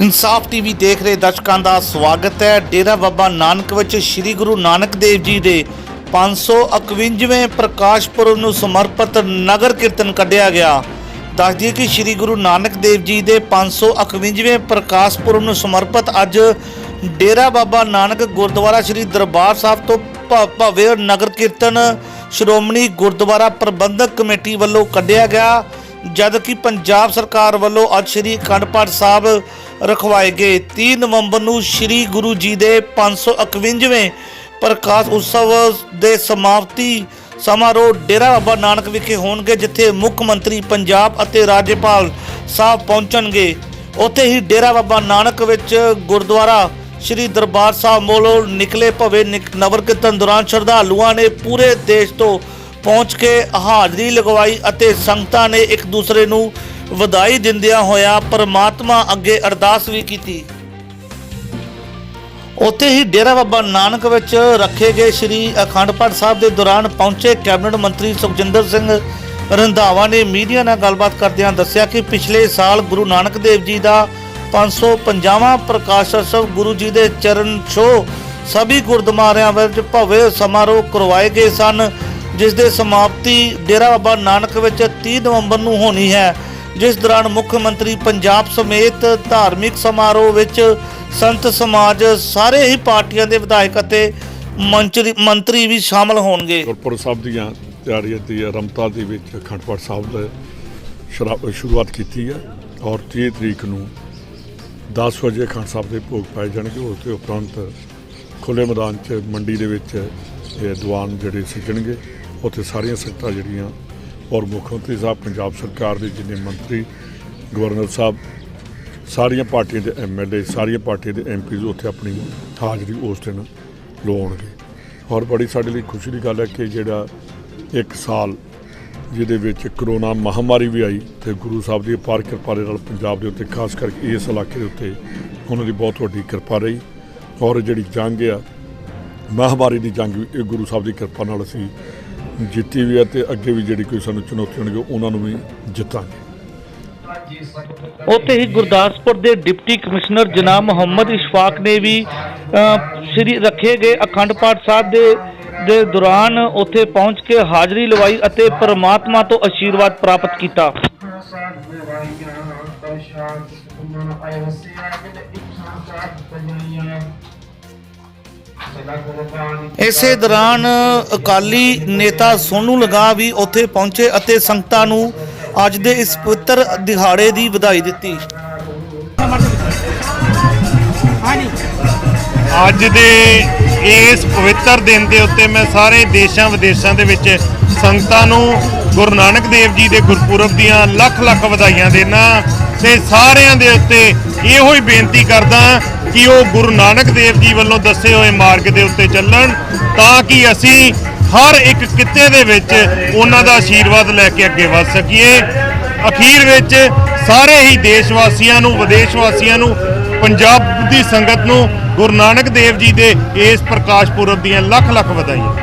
ਇਨਸਾਫ ਟੀਵੀ ਦੇਖ ਰਹੇ ਦਰਸ਼ਕਾਂ ਦਾ ਸਵਾਗਤ ਹੈ। ਡੇਰਾ ਬਾਬਾ ਨਾਨਕ ਵਿੱਚ ਸ੍ਰੀ ਗੁਰੂ ਨਾਨਕ ਦੇਵ ਜੀ ਦੇ 551ਵੇਂ ਪ੍ਰਕਾਸ਼ ਪੁਰਬ ਨੂੰ ਸਮਰਪਿਤ ਨਗਰ ਕੀਰਤਨ ਕੱਢਿਆ ਗਿਆ। ਦੱਸ ਦਈਏ ਕਿ ਸ੍ਰੀ ਗੁਰੂ ਨਾਨਕ ਦੇਵ ਜੀ ਦੇ 551ਵੇਂ ਪ੍ਰਕਾਸ਼ ਪੁਰਬ ਨੂੰ ਸਮਰਪਿਤ ਅੱਜ ਡੇਰਾ ਬਾਬਾ ਨਾਨਕ ਗੁਰਦੁਆਰਾ ਸ੍ਰੀ ਦਰਬਾਰ ਸਾਹਿਬ ਤੋਂ ਭ- ਨਗਰ ਕੀਰਤਨ ਸ਼੍ਰੋਮਣੀ ਗੁਰਦੁਆਰਾ ਪ੍ਰਬੰਧਕ ਕਮੇਟੀ ਵੱਲੋਂ ਕੱਢਿਆ ਗਿਆ। ਜਦ ਕਿ ਪੰਜਾਬ ਸਰਕਾਰ ਵੱਲੋਂ ਅੱਜ ਸ੍ਰੀ ਅਖੰਡ ਪਾਠ ਸਾਹਿਬ ਰਖਵਾਏ ਗਏ। 30 ਨਵੰਬਰ ਨੂੰ ਸ੍ਰੀ ਗੁਰੂ ਜੀ ਦੇ 551ਵੇਂ ਪ੍ਰਕਾਸ਼ ਉਤਸਵ ਦੇ ਸਮਾਪਤੀ ਸਮਾਰੋਹ ਡੇਰਾ ਬਾਬਾ ਨਾਨਕ ਵਿਖੇ ਹੋਣਗੇ, ਜਿੱਥੇ ਮੁੱਖ ਮੰਤਰੀ ਪੰਜਾਬ ਅਤੇ ਰਾਜਪਾਲ ਸਾਹਿਬ ਪਹੁੰਚਣਗੇ। ਉੱਥੇ ਹੀ ਡੇਰਾ ਬਾਬਾ ਨਾਨਕ ਵਿੱਚ ਗੁਰਦੁਆਰਾ ਸ੍ਰੀ ਦਰਬਾਰ ਸਾਹਿਬ ਮੋਲੋਂ ਨਿਕਲੇ ਭਵੇ ਨਿਕ- ਨਗਰ ਕੀਰਤਨ ਦੌਰਾਨ ਸ਼ਰਧਾਲੂਆਂ ਨੇ ਪੂਰੇ ਦੇਸ਼ ਤੋਂ ਪਹੁੰਚ ਕੇ ਹਾਜ਼ਰੀ ਲਗਵਾਈ ਅਤੇ ਸੰਗਤਾਂ ਨੇ ਇੱਕ ਦੂਸਰੇ ਨੂੰ ਵਧਾਈ ਦਿੰਦਿਆਂ ਹੋਇਆ ਪਰਮਾਤਮਾ ਅੱਗੇ ਅਰਦਾਸ ਵੀ ਕੀਤੀ। ਉੱਥੇ ਹੀ ਡੇਰਾ ਬਾਬਾ ਨਾਨਕ ਵਿੱਚ ਰੱਖੇ ਗਏ ਸ੍ਰੀ ਅਖੰਡ ਪਾਠ ਸਾਹਿਬ ਦੇ ਦੌਰਾਨ ਪਹੁੰਚੇ ਕੈਬਨਿਟ ਮੰਤਰੀ ਸੁਖਜਿੰਦਰ ਸਿੰਘ ਰੰਧਾਵਾ ਨੇ ਮੀਡੀਆ ਨਾਲ ਗੱਲਬਾਤ ਕਰਦਿਆਂ ਦੱਸਿਆ ਕਿ ਪਿਛਲੇ ਸਾਲ ਗੁਰੂ ਨਾਨਕ ਦੇਵ ਜੀ ਦਾ 550ਵਾਂ ਪ੍ਰਕਾਸ਼ ਉਤਸਵ ਗੁਰੂ ਜੀ ਦੇ ਚਰਨ ਛੋਹ ਸਭੀ ਗੁਰਦੁਆਰਿਆਂ ਵਿੱਚ ਭव्य ਸਮਾਰੋਹ ਕਰਵਾਏ ਗਏ ਸਨ। ਜਿਸ ਦੇ ਸਮਾਪਤੀ ਡੇਰਾ ਬਾਬਾ ਨਾਨਕ ਵਿੱਚ 30 ਨਵੰਬਰ ਨੂੰ ਹੋਣੀ ਹੈ, ਜਿਸ ਦੌਰਾਨ ਮੁੱਖ ਮੰਤਰੀ ਪੰਜਾਬ ਸਮੇਤ ਧਾਰਮਿਕ ਸਮਾਰੋਹ ਵਿੱਚ ਸੰਤ ਸਮਾਜ ਸਾਰੇ ਹੀ ਪਾਰਟੀਆਂ ਦੇ ਵਿਧਾਇਕ ਅਤੇ ਮੰਤਰੀ ਮੰਤਰੀ ਵੀ ਸ਼ਾਮਲ ਹੋਣਗੇ। ਗੁਰਪੁਰਬ ਸਾਹਿਬ ਦੀਆਂ ਤਿਆਰੀਆਂ ਦੀ ਰਮਤਾ ਦੇ ਵਿੱਚ ਅਖੰਡ ਪਾਠ ਸਾਹਿਬ ਦਾ ਸ਼ੁਰਾ- ਸ਼ੁਰੂਆਤ ਕੀਤੀ ਹੈ ਔਰ 30 ਤਰੀਕ ਨੂੰ 10 ਵਜੇ ਅਖੰਡ ਸਾਹਿਬ ਦੇ ਭੋਗ ਪਾਏ ਜਾਣਗੇ, ਉਸ ਦੇ ਉਪਰੰਤ ਖੁੱਲੇ ਮੈਦਾਨ 'ਚ ਮੰਡੀ ਦੇ ਵਿੱਚ ਇਹ ਦੀਵਾਨ ਜਿਹੜੇ ਸਜਣਗੇ, ਉੱਥੇ ਸਾਰੀਆਂ ਸੰਗਤਾਂ ਜਿਹੜੀਆਂ ਔਰ ਮੁੱਖ ਮੰਤਰੀ ਸਾਹਿਬ, ਪੰਜਾਬ ਸਰਕਾਰ ਦੇ ਜਿੰਨੇ ਮੰਤਰੀ, ਗਵਰਨਰ ਸਾਹਿਬ, ਸਾਰੀਆਂ ਪਾਰਟੀਆਂ ਦੇ ਐਮਐਲਏ ਸਾਰੀਆਂ ਪਾਰਟੀਆਂ ਦੇ ਐਮਪੀਜ਼ ਉੱਥੇ ਆਪਣੀ ਹਾਜ਼ਰੀ ਉਸ ਦਿਨ ਲਵਾਉਣਗੇ। ਔਰ ਬੜੀ ਸਾਡੇ ਲਈ ਖੁਸ਼ੀ ਦੀ ਗੱਲ ਹੈ ਕਿ ਜਿਹੜਾ ਇੱਕ ਸਾਲ ਜਿਹਦੇ ਵਿੱਚ ਕਰੋਨਾ ਮਹਾਮਾਰੀ ਵੀ ਆਈ ਤੇ ਗੁਰੂ ਸਾਹਿਬ ਦੀ ਅਪਾਰ ਕਿਰਪਾ ਦੇ ਨਾਲ ਪੰਜਾਬ ਦੇ ਉੱਤੇ, ਖਾਸ ਕਰਕੇ ਇਸ ਇਲਾਕੇ ਦੇ ਉੱਤੇ, ਉਹਨਾਂ ਦੀ ਬਹੁਤ ਵੱਡੀ ਕਿਰਪਾ ਰਹੀ। ਔਰ ਜਿਹੜੀ ਜੰਗ ਆ ਮਹਾਮਾਰੀ ਦੀ ਜੰਗ ਵੀ ਇਹ ਗੁਰੂ ਸਾਹਿਬ ਦੀ ਕਿਰਪਾ ਨਾਲ ਅਸੀਂ ਜਿੱਤੀ ਵੀ ਹੈ ਤੇ ਅੱਗੇ ਵੀ ਜਿਹੜੀ ਕੋਈ ਸਾਨੂੰ ਚੁਣੌਤੀ ਹੋਣਗੇ ਉਹਨਾਂ ਨੂੰ ਵੀ ਜਿੱਤਾਂਗੇ। ਉੱਥੇ ਹੀ ਗੁਰਦਾਸਪੁਰ ਦੇ ਡਿਪਟੀ ਕਮਿਸ਼ਨਰ ਜਨਾਬ ਮੁਹੰਮਦ ਇਸ਼ਫਾਕ ਨੇ ਵੀ ਸ੍ਰੀ ਰੱਖੇ ਗਏ ਅਖੰਡ ਪਾਠ ਸਾਹਿਬ ਦੇ ਦੇ ਦੌਰਾਨ ਉੱਥੇ ਪਹੁੰਚ ਕੇ ਹਾਜ਼ਰੀ ਲਵਾਈ ਅਤੇ ਪਰਮਾਤਮਾ ਤੋਂ ਆਸ਼ੀਰਵਾਦ ਪ੍ਰਾਪਤ ਕੀਤਾ। ਇਸੇ ਦੌਰਾਨ ਅਕਾਲੀ ਨੇਤਾ ਸੋਨੂ ਲਗਾ ਵੀ ਉੱਥੇ ਪਹੁੰਚੇ ਅਤੇ ਸੰਗਤਾਂ ਨੂੰ ਅੱਜ ਦੇ ਇਸ ਪਵਿੱਤਰ ਦਿਹਾੜੇ ਦੀ ਵਧਾਈ ਦਿੱਤੀ। ਅੱਜ ਦੇ ਇਸ ਪਵਿੱਤਰ ਦਿਨ ਦੇ ਉੱਤੇ ਮੈਂ ਸਾਰੇ ਦੇਸ਼ਾਂ ਵਿਦੇਸ਼ਾਂ ਦੇ ਵਿੱਚ ਸੰਗਤਾਂ ਨੂੰ ਗੁਰੂ ਨਾਨਕ ਦੇਵ ਜੀ ਦੇ ਗੁਰਪੁਰਬ ਦੀਆਂ ਲੱਖ ਲੱਖ ਵਧਾਈਆਂ ਦੇਣਾ ਤੇ ਸਾਰਿਆਂ ਦੇ ਉੱਤੇ ਇਹੋ ਹੀ ਬੇਨਤੀ ਕਰਦਾ ਕਿ ਉਹ ਗੁਰੂ ਨਾਨਕ ਦੇਵ ਜੀ ਵੱਲੋਂ ਦੱਸੇ ਹੋਏ ਮਾਰਗ ਦੇ ਉੱਤੇ ਚੱਲਣ ਤਾਂ ਕਿ ਅਸੀਂ ਹਰ ਇੱਕ ਕਿੱਤੇ ਦੇ ਵਿੱਚ ਉਹਨਾਂ ਦਾ ਆਸ਼ੀਰਵਾਦ ਲੈ ਕੇ ਅੱਗੇ ਵਧ ਸਕੀਏ। ਅਖੀਰ ਵਿੱਚ ਸਾਰੇ ਹੀ ਦੇਸ਼ ਵਾਸੀਆਂ ਨੂੰ ਵਿਦੇਸ਼ ਵਾਸੀਆਂ ਨੂੰ, ਪੰਜਾਬ ਦੀ ਸੰਗਤ ਨੂੰ ਗੁਰੂ ਨਾਨਕ ਦੇਵ ਜੀ ਦੇ ਇਸ ਪ੍ਰਕਾਸ਼ ਪੁਰਬ ਦੀਆਂ ਲੱਖ ਲੱਖ ਵਧਾਈਆਂ।